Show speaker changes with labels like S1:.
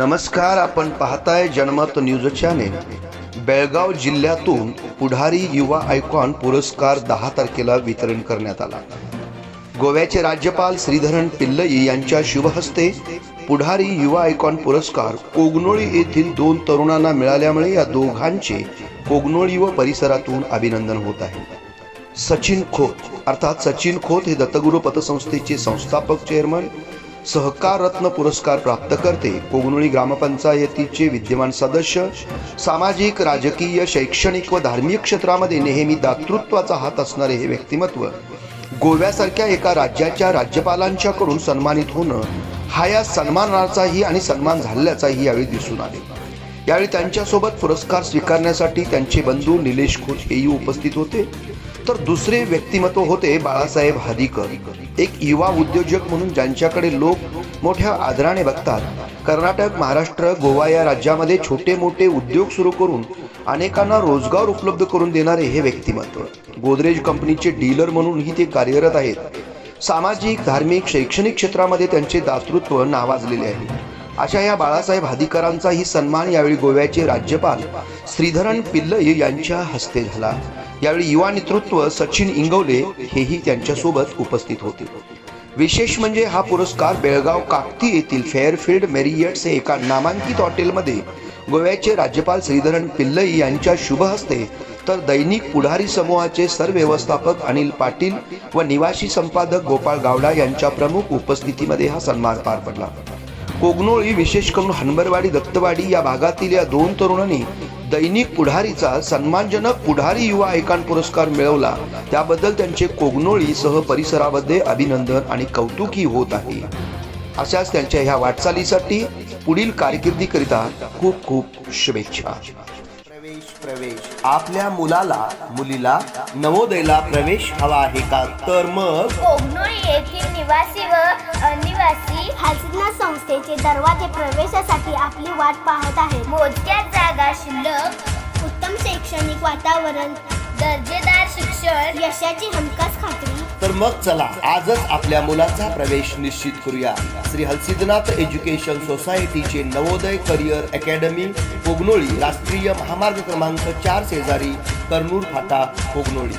S1: नमस्कार आपण पाहताय जनमत न्यूज चॅनेल. बेळगाव जिल्ह्यातून पुढारी युवा आयकॉन पुरस्कार दहा तारखेला वितरण करण्यात आला. गोव्याचे राज्यपाल श्रीधरन पिल्लई यांच्या शुभहस्ते पुढारी युवा आयकॉन पुरस्कार कोगनोळी येथील दोन तरुणांना मिळाल्यामुळे या दोघांचे कोगनोळी व परिसरातून अभिनंदन होत आहे. सचिन खोत अर्थात सचिन खोत हे दत्तगुरू पतसंस्थेचे संस्थापक चेअरमन सहकार रत्न पुरस्कार प्राप्त करते. कोगनोळी ग्रामपंचायतीचे विद्यमान सदस्य सामाजिक राजकीय शैक्षणिक व धार्मिक क्षेत्रामध्ये नेहमी दातृत्वाचा हात असणारे हे व्यक्तिमत्व गोव्यासारख्या एका राज्याच्या राज्यपालांच्याकडून सन्मानित होणं हा या सन्मानाचाही आणि सन्मान झाल्याचाही यावेळी दिसून आले. यावेळी त्यांच्यासोबत पुरस्कार स्वीकारण्यासाठी त्यांचे बंधू निलेश खोत हेही उपस्थित होते. तर दुसरे व्यक्तिमत्व होते बाळासाहेब हादीकर. एक युवा उद्योजक म्हणून ज्यांच्याकडे लोक मोठ्या आदराने बघतात कर्नाटक महाराष्ट्र गोवा या राज्यामध्ये छोटे मोठे उद्योग सुरू करून अनेकांना रोजगार उपलब्ध करून देणारे हे व्यक्तिमत्व. गोदरेज कंपनीचे डीलर म्हणूनही ते कार्यरत आहेत. सामाजिक धार्मिक शैक्षणिक क्षेत्रामध्ये त्यांचे दातृत्व नावाजलेले आहे. अशा या बाळासाहेब हादीकरांचाही सन्मान यावेळी गोव्याचे राज्यपाल श्रीधरन पिल्लई यांच्या हस्ते झाला. यावेळी युवा नेतृत्व सचिन इंगवले हेही त्यांच्यासोबत उपस्थित होते. विशेष म्हणजे हा पुरस्कार बेळगाव काकती येथील फेअरफिल्ड मेरियट्स हे एका नामांकित हॉटेलमध्ये गोव्याचे राज्यपाल श्रीधरन पिल्लई यांच्या शुभ हस्ते तर दैनिक पुढारी समूहाचे सरव्यवस्थापक अनिल पाटील व निवासी संपादक गोपाळ गावडा यांच्या प्रमुख उपस्थितीमध्ये हा सन्मान पार पडला. कोगनोळी विशेष करून हनबरवाडी दत्तवाडी या भागातील या दोन तरुणांनी दैनिक पुढारीचा सन्मानजनक पुढारी युवा आयकॉन पुरस्कार मिळवला. त्याबद्दल त्यांचे कोगनोळीसह परिसरामध्ये अभिनंदन आणि कौतुकही होत आहे. अशाच त्यांच्या ह्या वाटचालीसाठी पुढील कारकिर्दीकरिता खूप खूप शुभेच्छा.
S2: प्रवेश प्रवेश. आपल्या मुलाला मुलीला नवोदयला प्रवेश हवा आहे का? तर मग?
S3: निवासी व अनिवासी
S4: हालसिद्ना संस्थेचे दरवाजे प्रवेशासाठी आपली वाट पाहत आहेत.
S3: मोजक्या जागा शिल्लक
S4: उत्तम शैक्षणिक वातावरण
S3: दर्जेदार शिक्षण
S4: यशाची हमखास खात्री.
S2: तर मग चला आजच आपल्या मुलाचा प्रवेश निश्चित करूया. श्री हलसिद्धनाथ एज्युकेशन सोसायटीचे नवोदय करिअर अकॅडमी कोगनोळी राष्ट्रीय महामार्ग क्रमांक चार शेजारी कर्नूर फाटा कोगनोळी.